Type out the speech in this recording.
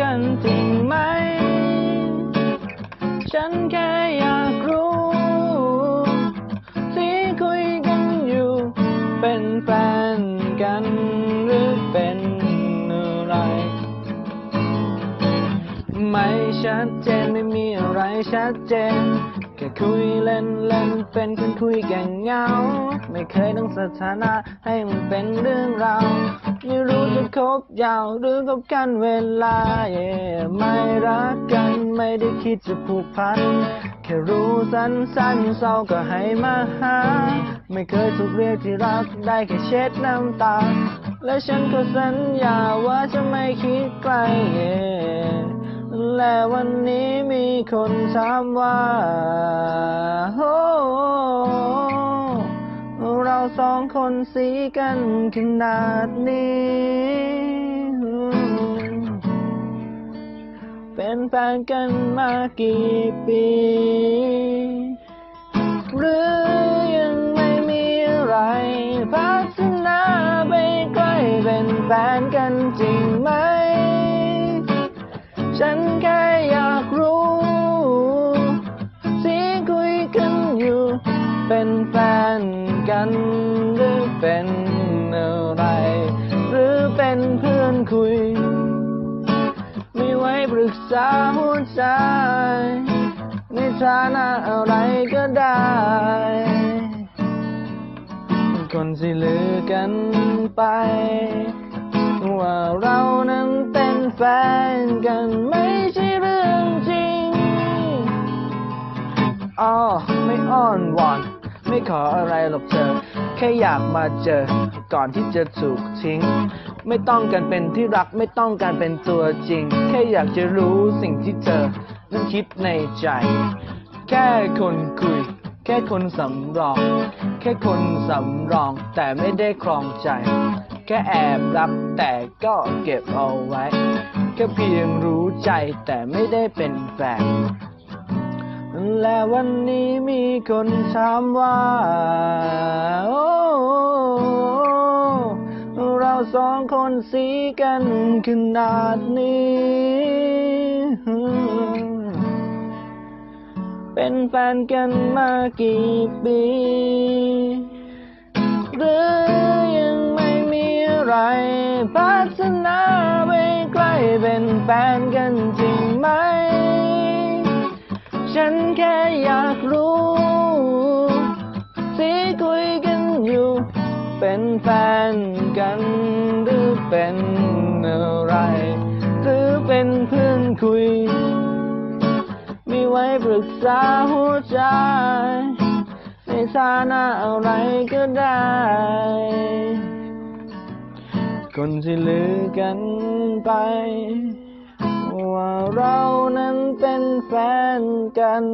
กันจริงไหม ฉันแค่อยากรู้ ที่คุยกันอยู่ เป็นแฟนกันหรือเป็นอะไร ไม่ชัดเจนไม่มีอะไรชัดเจนแค่คุยเล่นเล่นเป็นคนคุยแก่งเหงา ไม่เคยต้องสถานะให้มันเป็นเรื่องราวไม่รู้ คบยาวหรือคบกันเวลา yeah ไม่รักกันไม่ได้คิดจะผูกพัน แค่รู้สั้นๆเศร้าก็ให้มาหา ไม่เคยถูกเรียกที่รักได้แค่เช็ดน้ำตา และฉันก็สัญญาว่าจะไม่คิดไกล yeah และวันนี้มีคนถามว่าโอ้เราสองคนสีกันขนาดนี้ เป็นแฟนกันมากี่ปี หรือยังไม่มีอะไร พัฒนาไปใกล้เป็นแฟนกันจริงไหม ฉันแค่อยากรู้ที่คุยกันอยู่ เป็นแฟนกันหรือเป็นอะไร หรือเป็นเพื่อนคุย ว้ปรึกษาหัวใจ ในฐานะอะไรก็ได้ คนที่ลือกันไป ว่าเรานั้นเป็นแฟนกันไม่ใช่เรื่องจริงอ๋อไม่อ้อนวอนไม่ขออะไรหรอกเธอ แค่อยากมาเจอ ก่อนที่จะถูกทิ้ง ไม่ต้องการเป็นที่รักไม่ต้องการเป็นตัวจริง แค่อยากจะรู้สิ่งที่เธอนั้นคิดในใจ แค่คนคุย แค่คนสำรอง แค่คนสำรอง แต่ไม่ได้ครองใจ แค่แอบรักแต่ก็เก็บเอาไว้ แค่เพียงรู้ใจแต่ไม่ได้เป็นแฟนและวันนี้มีคนถามว่าโอ้เรา สองคนสีกันขนาดนี้ เป็นแฟนกันมากี่ปี หรือยังไม่มีอะไรพัฒนาไปใกล้เป็นแฟนกันจริงไหม ฉันแค่อยากรู้ เป็นแฟนกันหรือเป็นอะไร หรือเป็นเพื่อนคุย มีไว้ปรึกษาหัวใจ ในฐานะอะไรก็ได้ คนที่ลือกันไป ว่าเรานั้นเป็นแฟนกัน